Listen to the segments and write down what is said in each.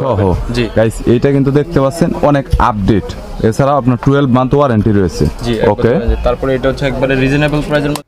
সহ। গাইস এটা কিন্তু দেখতে পাচ্ছেন অনেক আপডেট এছাড়াও আপনার টুয়েলভ মান্থ ওয়ারেন্টি রয়েছে। ওকে তারপরে এটা হচ্ছে একবারে রিজনেবল প্রাইসের মধ্যে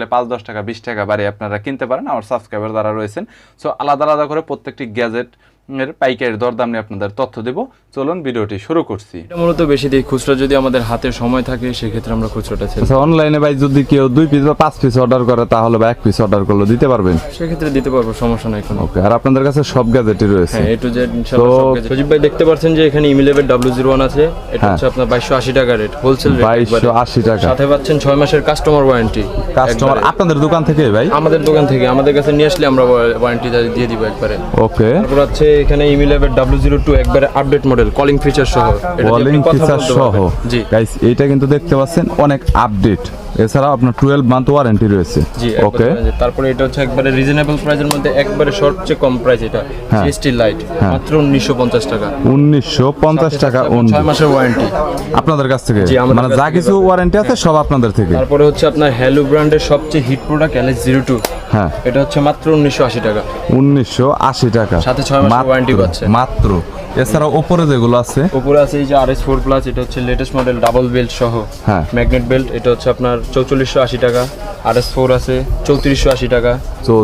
পাঁচ, দশ টাকা, বিশ টাকা বাড়িয়ে আপনারা কিনতে পারেন, আমার সাবস্ক্রাইবার যারা রয়েছেন। সো আলাদা আলাদা করে প্রত্যেকটি গ্যাজেট এর পাইকারি দরদাম নিয়ে আপনাদের তথ্য দেব। চলুন ভিডিওটি শুরু করছি। এটা মূলত বেশি দিই খুচরা যদি আমাদের হাতে সময় থাকে সেক্ষেত্রে আমরা খুচরাটা ছেড়ে আচ্ছা অনলাইনে ভাই যদি কেউ দুই পিস বা পাঁচ পিস অর্ডার করে তাহলে বা এক পিস অর্ডার করলে দিতে পারবেন? সেক্ষেত্রে দিতে পারব সমস্যা নাই কোনো। ওকে আর আপনাদের কাছে সব গ্যাজেটই রয়েছে। হ্যাঁ এ টু জেড তো- সজীব ভাই দেখতে পাচ্ছেন যে এখানে ইমিলেভের ডাব্লিউ জিরো ওয়ান আছে। এটা হ্যাঁ। হচ্ছে আপনার বাইশশো আশি টাকা রেট হোলসেল রেট বাইশশো আশি টাকা। সাথে পাচ্ছেন ছয় মাসের কাস্টমার ওয়ারেন্টি কাস্টমার আপনাদের দোকান থেকে ভাই? আমাদের দোকান থেকে আমাদের কাছে নিয়ে আসলে আমরা ওয়ারেন্টি দিয়ে দিব একবারে। ওকে তারপর আছে এখানে ইমিলেভের ডাব্লিউ জিরো টু একবারে আপডেট মডেল কলিং ফিচার সহ। কলিং ফিচার সহ। জি। গাইস এটা কিন্তু দেখতে পাচ্ছেন অনেক আপডেট এছাড়াও আপনার টুয়েলভ মান্থ ওয়ারেন্টি রয়েছে। জি ওকে তারপরে এটা হচ্ছে একবারে রিজনেবল প্রাইসের মধ্যে একবারে সবচেয়ে কম প্রাইস এটা হ্যাঁ। জিএসটি লাইট মাত্র উনিশশো পঞ্চাশ টাকা। উনিশশো পঞ্চাশ টাকা উন- ছয় মাসের ওয়ারেন্টি আপনাদের কাছ থেকে? মানে যা কিছু ওয়ারেন্টি আছে সব আপনাদের থেকে। তারপরে হচ্ছে আপনার হ্যালো ব্র্যান্ডের সবচেয়ে hit product LS zero two হ্যাঁ। এটা হচ্ছে মাত্র উনিশশো আশি টাকা। উনিশশো আশি টাকা। সাথে ছয় মাসের ওয়ারেন্টি পাচ্ছে। মাত্র। এছাড়া ওপরে যেগুলো আছে? উপরে আছে এই যে আর এস ফোর প্লাস এটা হচ্ছে লেটেস্ট মডেল ডাবল বেল্ট সহ হ্যাঁ। ম্যাগনেট বেল্ট এটা হচ্ছে আপনার চৌচল্লিশশো আশি টাকা আর এস ফোর আছে চৌত্রিশশো আশি টাকা।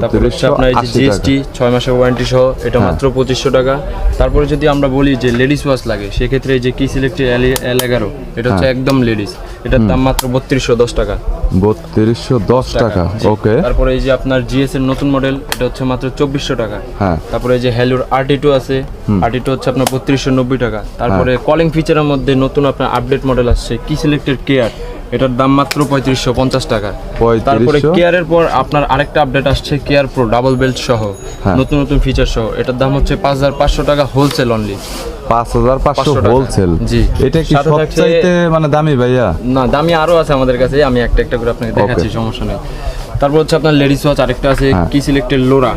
তারপরে হচ্ছে আপনার এই যে জিএসটি ছয় মাসের ওয়ারেন্টি সহ এটা হ্যাঁ। মাত্র পঁচিশশো টাকা। তারপরে যদি আমরা বলি যে লেডিস ওয়াচ লাগে সেক্ষেত্রে এই যে কি সিলেক্টেড এল এগারো এটা হচ্ছে হ্যাঁ। একদম লেডিস এটার দাম মাত্র বত্রিশশো দশ টাকা। বত্রিশশো দশ টাকা ওকে। তারপরে এই যে আপনার জিএস এর নতুন মডেল এটা হচ্ছে মাত্র চব্বিশশো টাকা। হ্যাঁ। তারপরে এই যে হ্যালোর আরটি টু আছে আরটি টু হচ্ছে আপনার বত্রিশশো নব্বই টাকা। তারপরে। কলিং ফিচারের মধ্যে নতুন আপনার আপডেট মডেল আসছে কি সিলেক্টেড কেয়ার এটার দাম মাত্র পঁয়ত্রিশশো পঞ্চাশ টাকা। তারপরে কেয়ারের পর আপনার আরেকটা আপডেট আসছে কেয়ার প্রো ডাবল বেল্ট সহ হ্যাঁ। নতুন নতুন ফিচার সহ। এটার দাম হচ্ছে পাঁচ হাজার পাঁচশো টাকা হোলসেল অনলি পাঁচ হাজার পাঁচশো টাকা। হোলসেল জি। এটা কি সবচাইতে মানে দামি ভাইয়া? না দামি আরও আছে আমাদের কাছে আমি একটা একটা করে আপনাকে দেখাচ্ছি সমস্যা নেই। তারপর হচ্ছে আপনার লেডিস ওয়াচ আরেকটা আছে হ্যাঁ। কি সিলেক্টেড লোরা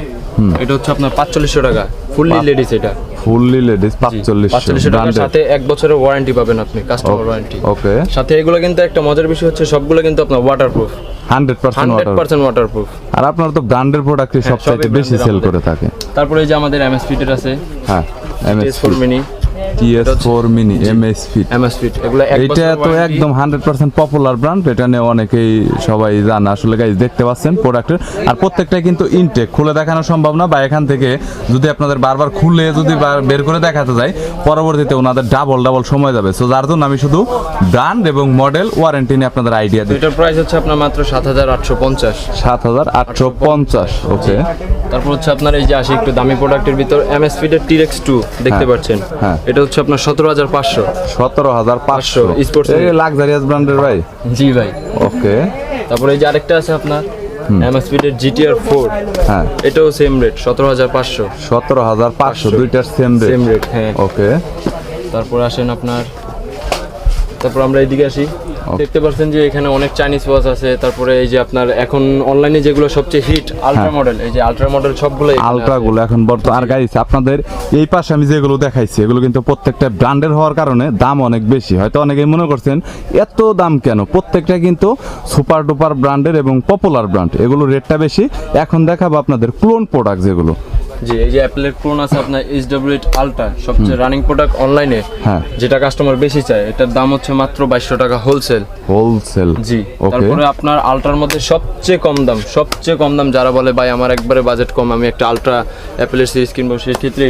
এটা হচ্ছে আপনার পাঁচচল্লিশশো টাকা ফুললি লেডিস এটা। ফুললি লেডিস পাঁচচল্লিশশো পাঁচচল্লিশশো টাকার সাথে এক বছরের ওয়ারেন্টি পাবেন আপনি কাস্টমার ওয়ারেন্টি ওকে সাথে এগুলো কিন্তু একটা মজার বিষয় হচ্ছে সবগুলো কিন্তু আপনার waterproof hundred percent hundred water percent waterproof আর আপনারা তো ব্র্যান্ডের প্রোডাক্টই সবচাইতে বেশি সেল করে থাকে। তারপরে এই যে আমাদের এমএসপি ফিটের আছে হ্যাঁ S four mini TS four mini M S fit MS fit এগুলো এক তো একদম হান্ড্রেড পার্সেন্ট পপুলার ব্র্যান্ড এটা নিয়ে অনেকেই সবাই জানে। আসলে গাইজ দেখতে পাচ্ছেন প্রোডাক্টের আর প্রত্যেকটাই কিন্তু ইনটেক খুলে দেখানো সম্ভব না। বা এখান থেকে যদি আপনাদের বারবার খুলে যদি বের করে দেখাতে যায় পরবর্তীতে ওনাদের ডাবল ডাবল সময় যাবে। সো যার জন্য আমি শুধু ব্র্যান্ড এবং মডেল ওয়ারেন্টি নিয়ে আপনাদের আইডিয়া দিই এটার প্রাইস হচ্ছে আপনার মাত্র সাত হাজার আটশো পঞ্চাশ। সাত হাজার আটশো পঞ্চাশ ওকে তারপর হচ্ছে আপনার এই যে আসি একটু দামি প্রোডাক্টের ভিতর এমএস ফিটের টিরেক্স টু দেখতে হ্যাঁ, পাচ্ছেন। হ্যাঁ। এটা হচ্ছে আপনার সতেরো হাজার পাঁচশো। সতেরো হাজার পাঁচশো। স্পোর্টস লাক্সারিয়াস ব্র্যান্ডের ভাই। জি ভাই। ওকে তারপরে এই যে আরেকটা আছে আপনার এমএস ফিটের জিটিআর ফোর হ্যাঁ। এটাও সেম রেট সতেরো হাজার পাঁচশো। সতেরো হাজার পাঁচশো দুইটার সেম রেট হ্যাঁ। ওকে তারপর আসেন আপনার তারপর আমরা এইদিকে আসি। দেখতে পাচ্ছেন যে এখানে অনেক চাইনিজ ওয়াচ আছে তারপরে এই যে আপনার এখন অনলাইনে যেগুলো সবচেয়ে হিট আলট্রা মডেল এই যে আলট্রা মডেল সবগুলো আলট্রা গুলো এখন বর্তমান আর গাইস আপনাদের এই পাশে আমি যেগুলো দেখাইছি এগুলো কিন্তু প্রত্যেকটা ব্র্যান্ডের হওয়ার কারণে দাম অনেক বেশি। হয়তো অনেকেই মনে করছেন এত দাম কেন? প্রত্যেকটা কিন্তু সুপার ডুপার ব্র্যান্ডের এবং পপুলার ব্র্যান্ড এগুলো রেটটা বেশি। এখন দেখাবো আপনাদের ক্লোন প্রোডাক্ট যেগুলো। জি এই যে অ্যাপেলের ক্লোন আছে আপনার এইচ ডাব্লিউ এইট আলট্রা সবচেয়ে রানিং প্রোডাক্ট অনলাইনে হ্যাঁ। যেটা কাস্টমার বেশি চায় এটার দাম হচ্ছে মাত্র বাইশশো টাকা হোলসেল হোলসেল জি তারপরে আপনার আলট্রার মধ্যে সবচেয়ে কম দাম সবচেয়ে কম দাম যারা বলে ভাই আমার একবারে বাজেট কম আমি একটা আলট্রা অ্যাপেলের সিরিজ কিনবো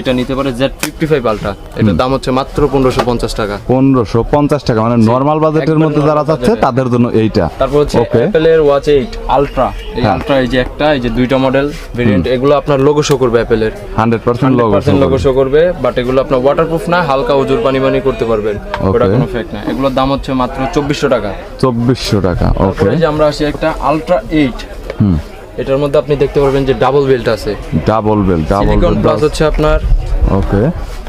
এটা নিতে পারে জেড ফিফটি ফাইভ আলট্রা এটার দাম হচ্ছে মাত্র পনেরোশো পঞ্চাশ টাকা। পনেরোশো পঞ্চাশ টাকা মানে নর্মাল বাজেটের মধ্যে যারা চাচ্ছে তাদের জন্য এইটা। তারপর হচ্ছে অ্যাপেলের ওয়াচ এইট আলট্রা এই হ্যাঁ। আলট্রা এই যে একটা এই যে দুইটা মডেল ভেরিয়েন্ট এগুলো আপনার লোগো শো করবে অ্যাপেলের hundred percent logo percent show করবে। বাট এগুলো আপনার ওয়াটারপ্রুফ না হালকা উজুর পানি পানি করতে পারবেন। ওটা কোনো ফেক না। এগুলোর দাম হচ্ছে মাত্র চব্বিশশো টাকা। চব্বিশশো টাকা ওকে যে আমরা আসি একটা আলট্রা এইট এটার মধ্যে আপনি দেখতে পারবেন যে ডাবল বেল্ট আছে। ডাবল বেল ডাবল প্লাস হচ্ছে আপনার ওকে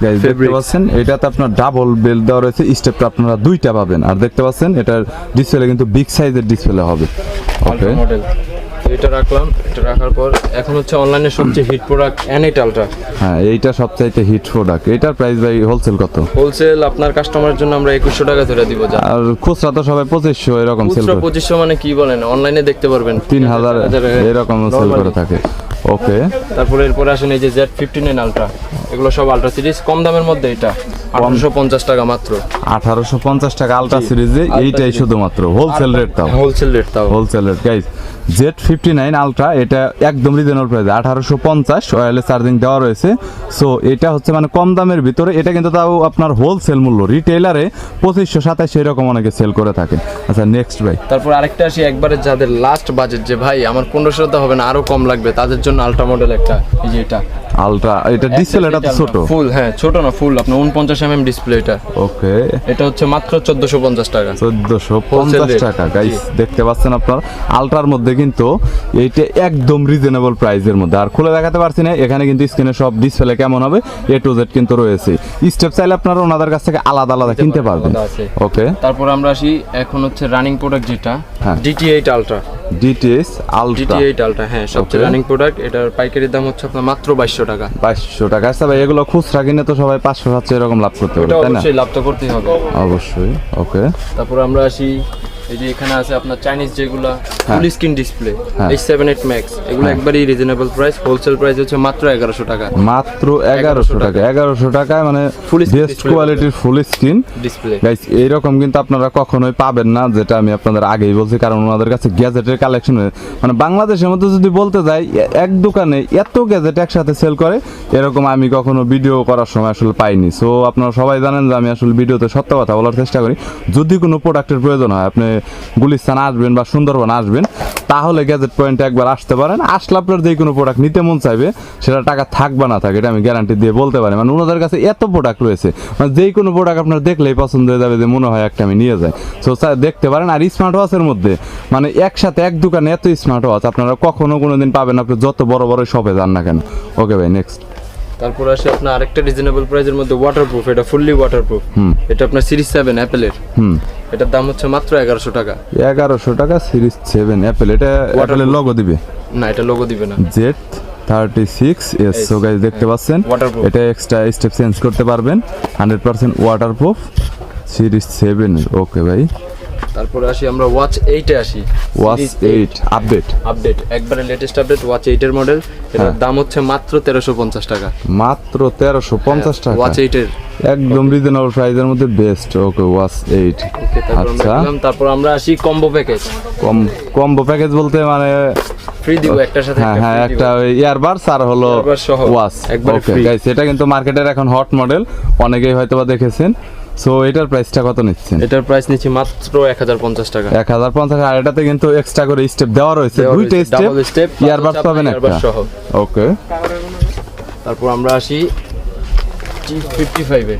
গাইস দেখতে। পাচ্ছেন এটাতে আপনার ডাবল বেল্ট দেওয়া রয়েছে স্টেপটা আপনারা দুইটা পাবেন। আর দেখতে পাচ্ছেন এটার ডিসপ্লে কিন্তু বিগ সাইজের ডিসপ্লে হবে। ওকে মডেল এটা রাখলাম এটা রাখার পর এখন হচ্ছে অনলাইনে সবচেয়ে হিট প্রোডাক্ট এনএইট হ্যাঁ এইটা সবচাইতে হিট প্রোডাক্ট এটার প্রাইস ভাই হোলসেল কত? হোলসেল আপনার কাস্টমারের জন্য আমরা একুশশো টাকা ধরে দিব যা। আর খুচরা তো সবাই পঁচিশশো এরকম সেল করে। পঁচিশশো মানে কি বলেন অনলাইনে দেখতে পারবেন। তিন হাজার এরকম সেল করে থাকে। ওকে তারপরে এরপরে আসেন এই যে জেড ফিফটি নাইন আলট্রা এগুলো সব আলট্রা সিরিজ কম দামের মধ্যে এটা। আঠারোশো পঞ্চাশ টাকা মাত্র। আঠারোশো পঞ্চাশ টাকা আলট্রা সিরিজে এইটাই। শুধুমাত্র হোলসেল রেট তাও। হোলসেল রেট তাও। Wholesale rate guys Z fifty nine ultra এটা একদম রিজনেবল প্রাইস আঠারোশো পঞ্চাশ ওয়ারলেস চার্জিং দেওয়া রয়েছে। সো এটা হচ্ছে মানে কম দামের ভিতরে এটা কিন্তু তাও আপনার হোলসেল মূল্য। রিটেলারে পঁচিশশো সাতাশ এরকম অনেকে সেল করে থাকে। আচ্ছা নেক্সট ভাই। তারপর আরেকটা আসি একবারে যাদের লাস্ট বাজেট যে ভাই আমার পনেরোশো তো হবে না আরও কম লাগবে তাদের জন্য আলট্রা মডেল একটা এই যে এটা। আলট্রা এটা ডিসপ্লেটা তো ছোট? ফুল হ্যাঁ ছোট না ফুল আপনার উনপঞ্চাশ এমএম ডিসপ্লে এটা। ওকে। এটা হচ্ছে মাত্র চোদ্দশো পঞ্চাশ টাকা। চোদ্দশো পঞ্চাশ rate, টাকা গাইস দেখতে পাচ্ছেন আপনার? আলট্রার মধ্যে কিন্তু এইটা একদম রিজনেবল প্রাইসের মধ্যে। আর খুলে দেখাতে পারছি না এখানে কিন্তু স্ক্রিনে সব ডিসপ্লে কেমন হবে এ টু জেড কিন্তু রয়েছে। স্টেপ চাইলে আপনারা ওনাদের কাছ থেকে আলাদা আলাদা কিনতে পারবেন। ওকে তারপর আমরা আসি এখন হচ্ছে রানিং প্রোডাক্ট যেটা হ্যাঁ। DT eight ultra DTS ultra DT eight ultra হ্যাঁ সবচেয়ে রানিং প্রোডাক্ট এটার পাইকারি দাম হচ্ছে আপনার মাত্র বাইশশো টাকা। বাইশশো টাকা। আচ্ছা ভাই এগুলো খুচরা কিনে তো সবাই পাঁচশো সাতশো এরকম লাভ করতে পারে তাই না? অবশ্যই লাভ তো করতেই হবে। অবশ্যই ওকে তারপর আমরা আসি এই যে এখানে আছে আপনার চাইনিজ যেগুলা। Full screen display. H seven eight max এগুলো হ্যাঁ। একবারই রিজনেবল প্রাইস হোলসেল প্রাইস হচ্ছে মাত্র এগারোশো টাকা। মাত্র এগারোশো টাকা। এগারোশো টাকায় মানে screen বেস্ট কোয়ালিটির ফুল স্ক্রিন ডিসপ্লে গাইস এইরকম কিন্তু আপনারা কখনোই পাবেন না যেটা আমি আপনাদের আগেই বলছি কারণ ওনাদের কাছে গ্যাজেটের কালেকশন মানে বাংলাদেশের মধ্যে যদি বলতে যাই এক দোকানে এত গ্যাজেট একসাথে সেল করে এরকম আমি কখনো ভিডিও করার সময় আসলে পাইনি। সো আপনারা সবাই জানেন যে আমি আসলে ভিডিওতে সত্য কথা বলার চেষ্টা করি। যদি কোনো প্রোডাক্টের প্রয়োজন হয় আপনি গুলিস্তান আসবেন বা সুন্দরবন আসবেন, তাহলে গ্যাজেট পয়েন্টে একবার আসতে পারেন। আসলে আপনার যে কোনো প্রোডাক্ট নিতে মন চাইবে, সেটা টাকা থাকবে না থাকে, এটা আমি গ্যারান্টি দিয়ে বলতে পারি। মানে ওনাদের কাছে এত প্রোডাক্ট রয়েছে মানে যেই কোনো প্রোডাক্ট আপনার দেখলেই পছন্দ হয়ে যাবে যে মনে হয় একটা আমি নিয়ে যাই। সো দেখতে পারেন, আর স্মার্ট ওয়াচের মধ্যে মানে একসাথে এক দোকানে এত স্মার্ট ওয়াচ আপনারা কখনো কোনো দিন পাবেন আপনি যত বড় বড় শপে যান না কেন। ওকে ভাই নেক্সট তারপর আসে আপনার আরেকটা রিজনেবল প্রাইসের মধ্যে ওয়াটারপ্রুফ এটা ফুললি ওয়াটারপ্রুফ এটা আপনার সিরিজ সেভেন অ্যাপেলের হুম। এটার দাম হচ্ছে মাত্র এগারোশো টাকা। এগারোশো টাকা সিরিজ সেভেন অ্যাপেল এটা অ্যাপেলের লগো দিবে? না এটা লোগো দিবে না। Z thirty six S so guys দেখতে পাচ্ছেন? Waterproof. এটা এক্সট্রা স্টেপ চেঞ্জ করতে পারবেন। Hundred percent waterproof series seven okay ভাই। তারপরে আসি আমরা ওয়াচ এইটে আসি। ওয়াচ এইট আপডেট আপডেট একবারে লেটেস্ট আপডেট ওয়াচ এইটের মডেল এটার হ্যাঁ। দাম হচ্ছে মাত্র তেরোশো পঞ্চাশ টাকা। মাত্র তেরোশো পঞ্চাশ টাকা। ওয়াচ এইটের একদম রিজনেবল প্রাইসের মধ্যে বেস্ট ওকে ওয়াচ এইট তারপর আমরা আচ্ছা। তারপর আমরা আসি কম্বো প্যাকেজ কম কম্বো প্যাকেজ বলতে মানে ফ্রি দিব একটার সাথে হ্যাঁ হ্যাঁ একটা ইয়ারবাডস আর হলো ওয়াচ একবার ফ্রি। গাইস এটা কিন্তু মার্কেটের এখন হট মডেল অনেকেই হয়তোবা দেখেছেন। সো এটার প্রাইসটা কত নিচ্ছেন? এটার প্রাইস নিচ্ছি মাত্র 1050 টাকা। 1050 আর এটাতে কিন্তু এক্সট্রা করে স্টেপ দেওয়া রয়েছে। দুইটা স্টেপ স্টেপ ইয়ারবাস পাবেন একটা। ওকে তারপর আমরা আসি টি 55 এ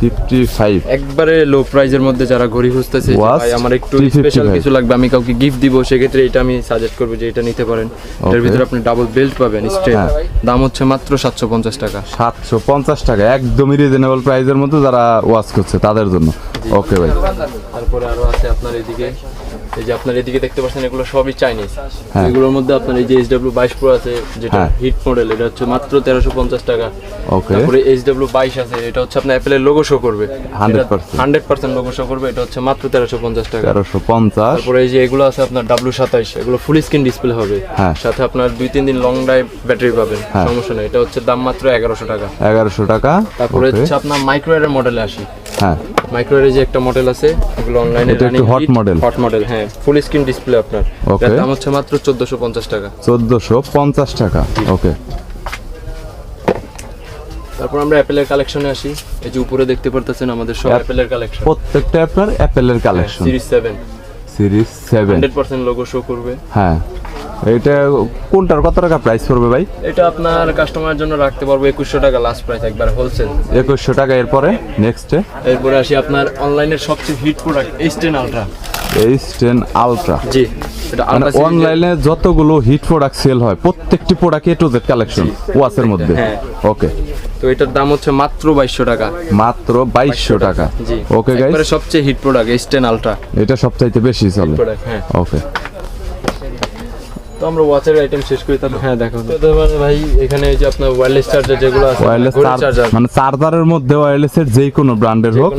55 একবারে লো প্রাইজের মধ্যে যারা ঘড়ি খুঁজতেছে ভাই আমার একটু স্পেশাল কিছু লাগবে আমি কাউকে গিফট দিব সেক্ষেত্রে এটা আমি সাজেস্ট করব যে এটা নিতে পারেন। এর ভিতরে আপনি ডাবল বেল্ট পাবেন স্ট্রেট দাম হচ্ছে মাত্র 750 টাকা। 750 টাকা একদমই রিজনেবল প্রাইজের মধ্যে যারা ওয়াচ করছে তাদের জন্য। ওকে ভাই। তারপরে আরও আছে আপনার এদিকে। এই যে আপনার এদিকে দেখতে পাচ্ছেন এগুলো সবই চাইনিজ হ্যাঁ। এগুলোর মধ্যে আপনার এই যে এইচ ডাব্লিউ বাইশ প্রো আছে যেটা হ্যাঁ। হিট মডেল এটা হচ্ছে মাত্র তেরোশো পঞ্চাশ টাকা। তারপরে এইচ ডাব্লিউ বাইশ আছে এটা হচ্ছে আপনার অ্যাপেলের লোগো শো করবে। Hundred percent. লোগো শো করবে এটা হচ্ছে মাত্র তেরোশো পঞ্চাশ টাকা। তেরোশো পঞ্চাশ। তারপরে এই যে এগুলো আছে আপনার ডাব্লু সাতাইশ এগুলো ফুল স্ক্রিন ডিসপ্লে হবে। হ্যাঁ। সাথে আপনার দুই তিন দিন লং ড্রাইভ ব্যাটারি পাবেন হ্যাঁ। সমস্যা নেই। এটা হচ্ছে দাম মাত্র এগারোশো টাকা। এগারোশো টাকা। তারপরে হচ্ছে আপনার মাইক্রোয়ারের মডেলে আসি। হ্যাঁ। মাইক্রোওয়েভের যে একটা মডেল আছে এগুলো অনলাইনে এটা একটু hot model। হট মডেল হ্যাঁ। ফুল স্ক্রিন ডিসপ্লে আপনার. এটার দাম হচ্ছে মাত্র চোদ্দশো পঞ্চাশ টাকা। চোদ্দোশো পঞ্চাশ টাকা। ওকে তারপর আমরা অ্যাপেলের কালেকশনে আসি। এই যে উপরে দেখতে পারতেছেন আমাদের সব অ্যাপেলের কালেকশন প্রত্যেকটা আপনার অ্যাপেলের collection series seven series seven hundred percent logo show করবে। হ্যাঁ। এটা কোনটার কত টাকা প্রাইস পড়বে ভাই? এটা আপনার কাস্টমারের জন্য রাখতে পারব একুশশো টাকা লাস্ট প্রাইস একবার হোলসেল একুশশো টাকা এরপরে নেক্সটে এরপরে আসি আপনার অনলাইনের সবচেয়ে hit product H ten ultra H ten ultra জি মানে অনলাইনে যতগুলো হিট প্রোডাক্ট সেল হয় প্রত্যেকটি product A to Z collection ওয়াচের মধ্যে। হ্যাঁ। ওকে তো এটার দাম হচ্ছে মাত্র বাইশশো টাকা। মাত্র বাইশশো টাকা। ওকে গাইস সবচেয়ে hit product S ten ultra এটা সবচাইতে বেশি চলে। হ্যাঁ। ওকে তো আমরা ওয়াচের আইটেম শেষ করি তারপর হ্যাঁ দেখো। তো মানে ভাই এখানে এই যে আপনার ওয়্যারলেস চার্জার যেগুলো আছে ওয়্যারলেস চার্জার মানে চার্জারের মধ্যে ওয়্যারলেস এর যে কোনো ব্র্যান্ডের হোক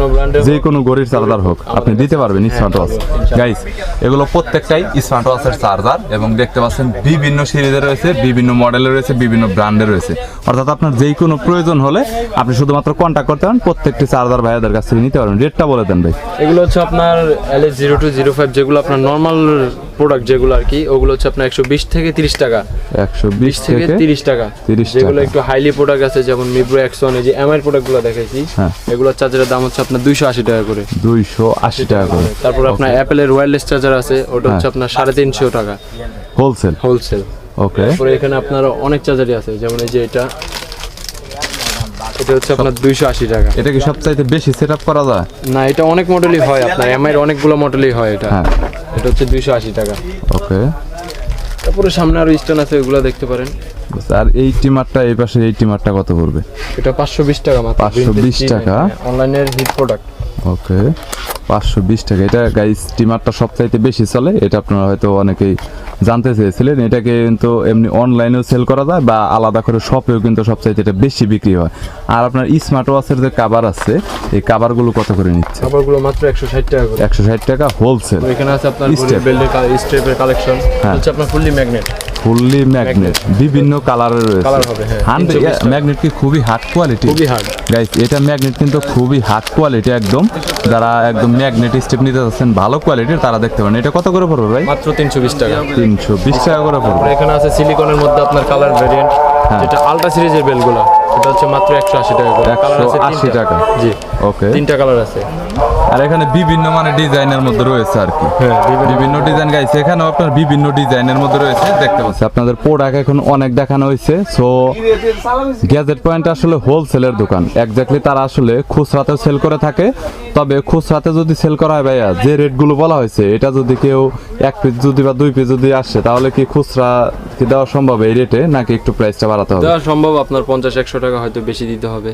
যে কোনো গড়ির চার্জার হোক আপনি দিতে পারবেন স্মার্ট ওয়াচ গাইস এগুলো প্রত্যেকটাই স্মার্ট ওয়াচের চার্জার এবং দেখতে পাচ্ছেন বিভিন্ন সিরিজে রয়েছে বিভিন্ন মডেলের রয়েছে বিভিন্ন ব্র্যান্ডের রয়েছে। অর্থাৎ আপনার যেই কোনো প্রয়োজন হলে আপনি শুধুমাত্র কন্ট্যাক্ট করতে পারেন প্রত্যেকটি চার্জার ভাইয়াদের কাছ থেকে নিতে পারবেন। রেটটা বলে দেন ভাই। এগুলো হচ্ছে আপনার LS zero two zero five যেগুলো আপনার নর্মাল প্রোডাক্ট যেগুলো আর কি ওগুলো হচ্ছে আপনার একশো বিশ থেকে তিরিশ টাকা। একশো বিশ থেকে তিরিশ টাকা। যেগুলো একটু হাইলি প্রোডাক্ট আছে যেমন মিব্রো এক্সন এই যে এমআই প্রোডাক্টগুলো দেখাইছি হ্যাঁ। এগুলোর চার্জারের দাম হচ্ছে আপনার দুইশো আশি টাকা করে। দুইশো আশি টাকা করে। তারপর আপনার অ্যাপেলের ওয়্যারলেস চার্জার আছে ওটা হচ্ছে আপনার সাড়ে তিনশো টাকা। হোলসেল হোলসেল ওকে তারপরে এখানে আপনার অনেক চার্জারই আছে যেমন এই যে এটা। এটা হচ্ছে আপনার দুইশো আশি টাকা। এটা কি সবচাইতে বেশি সেট আপ করা যায়? না এটা অনেক মডেলই হয় আপনার এমআই এর অনেকগুলো মডেলই হয় এটা। হ্যাঁ। এটা হচ্ছে দুইশো আশি টাকা। ওকে। তারপরে সামনে আরও স্টোন আছে ওইগুলো দেখতে পারেন। আর এই টিমারটা এই পাশে এই টিমারটা কত পড়বে? এটা পাঁচশো বিশ টাকা মাত্র। 520 টাকা? অনলাইনের হিট প্রোডাক্ট ওকে পাঁচশো বিশ টাকা। এটা গাইস স্টিমারটা সবচাইতে বেশি চলে। এটা আপনারা হয়তো অনেকেই জানতে চেয়েছিলেন এটাকে কিন্তু এমনি অনলাইনেও সেল করা যায় বা আলাদা করে শপেও কিন্তু সবচাইতে এটা বেশি বিক্রি হয়। আর আপনার স্মার্ট ওয়াচের যে কাভার আছে এই কাভারগুলো কত করে নিচ্ছে? খাবারগুলো মাত্র একশো ষাট টাকা একশো ষাট টাকা হোলসেল এখানে আছে আপনার. বেল্টের স্টেপের কালেকশন। হচ্ছে আপনার ফুললি ম্যাগনেট ফুললি ম্যাগনেট বিভিন্ন কালারের রয়েছে। হ্যাঁ। ম্যাগনেট কি খুবই হার্ড কোয়ালিটি গাইস এটা ম্যাগনেট কিন্তু খুবই হার্ড কোয়ালিটি একদম। যারা একদম ম্যাগনেট স্টেপ নিতে যাচ্ছেন ভালো কোয়ালিটির তারা দেখতে পারেন। এটা কত করে পড়বে ভাই? মাত্র তিনশো বিশ টাকা। তিনশো বিশ টাকা করে পড়বে। এখানে আছে সিলিকনের মধ্যে আপনার কালার ভেরিয়েন্ট হ্যাঁ। যেটা আলট্রা সিরিজের বেলগুলো। এটা হচ্ছে মাত্র একশো আশি টাকা করে। কালার আছে 180 টাকা। জি। ওকে তিনটা কালার আছে। আর এখানে বিভিন্ন মানে ডিজাইনের মধ্যে রয়েছে আর কি। হ্যাঁ বিভিন্ন বিভিন্ন ডিজাইন গাইছে এখানেও আপনার বিভিন্ন ডিজাইনের মধ্যে রয়েছে দেখতে পাচ্ছি আপনাদের প্রোডাক্ট এখন অনেক দেখানো হয়েছে সো গ্যাজেট পয়েন্ট আসলে হোলসেলের দোকান। এক্স্যাক্টলি তারা আসলে খুচরাতে সেল করে থাকে তবে খুচরাতে যদি সেল করা হয় ভাইয়া যে রেটগুলো বলা হয়েছে এটা যদি কেউ এক পিস যদি বা দুই পিস যদি আসে তাহলে কি খুচরা কি দেওয়া সম্ভব এই রেটে নাকি একটু প্রাইসটা বাড়াতে হবে? দেওয়া সম্ভব আপনার পঞ্চাশ একশো টাকা হয়তো বেশি দিতে হবে।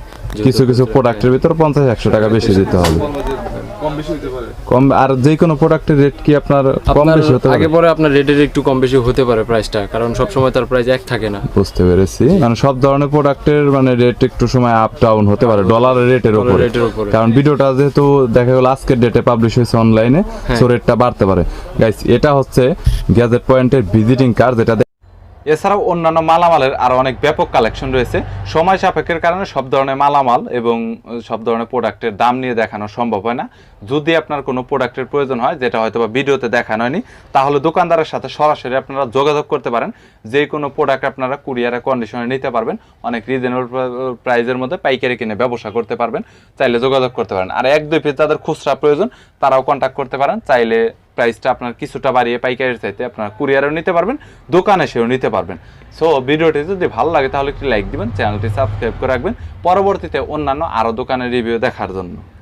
কিছু কিছু প্রোডাক্টের ভিতর পঞ্চাশ একশো টাকা বেশি দিতে হবে। কম আর যে কোনো প্রোডাক্টের রেট কি আপনার কম আপনার বেশি হতে আগে পরে আপনার রেটের একটু কম বেশি হতে পারে প্রাইসটা কারণ সব সময় তার প্রাইস এক থাকে না। বুঝতে পেরেছি। মানে সব ধরনের প্রোডাক্টের মানে রেট একটু সময় আপ ডাউন হতে পারে ডলারের রেটের উপরে। কারণ ভিডিওটা যেহেতু দেখা গেল আজকের ডেটে পাবলিশ হয়েছে অনলাইনে। সো রেটটা বাড়তে পারে। গাইস এটা হচ্ছে গ্যাজেট পয়েন্টের ভিজিটিং কার্ড যেটা এছাড়াও অন্যান্য মালামালের আরও অনেক ব্যাপক কালেকশন রয়েছে। সময় সাপেক্ষের কারণে সব ধরনের মালামাল এবং সব ধরনের প্রোডাক্টের দাম নিয়ে দেখানো সম্ভব হয় না। যদি আপনার কোনো প্রোডাক্টের প্রয়োজন হয়, যেটা হয়তো বা ভিডিওতে দেখানো হয়নি, তাহলে দোকানদারের সাথে সরাসরি আপনারা যোগাযোগ করতে পারেন। যে কোনো প্রোডাক্ট আপনারা কুরিয়ারে, কন্ডিশনে নিতে পারবেন। অনেক রিজনেবল প্রাইজের মধ্যে পাইকারি কিনে ব্যবসা করতে পারবেন। চাইলে যোগাযোগ করতে পারেন। আর এক, দুই পিস যাদের খুচরা প্রয়োজন, তারাও কন্ট্যাক্ট করতে পারেন। চাইলে প্রাইসটা আপনার কিছুটা বাড়িয়ে পাইকারের চাইতে আপনার কুরিয়ারও নিতে পারবেন, দোকানে সেও নিতে পারবেন। সো ভিডিওটি যদি ভালো লাগে তাহলে একটি লাইক দিবেন চ্যানেলটি সাবস্ক্রাইব করে রাখবেন। পরবর্তীতে অন্যান্য আরও দোকানের রিভিউ দেখার জন্য।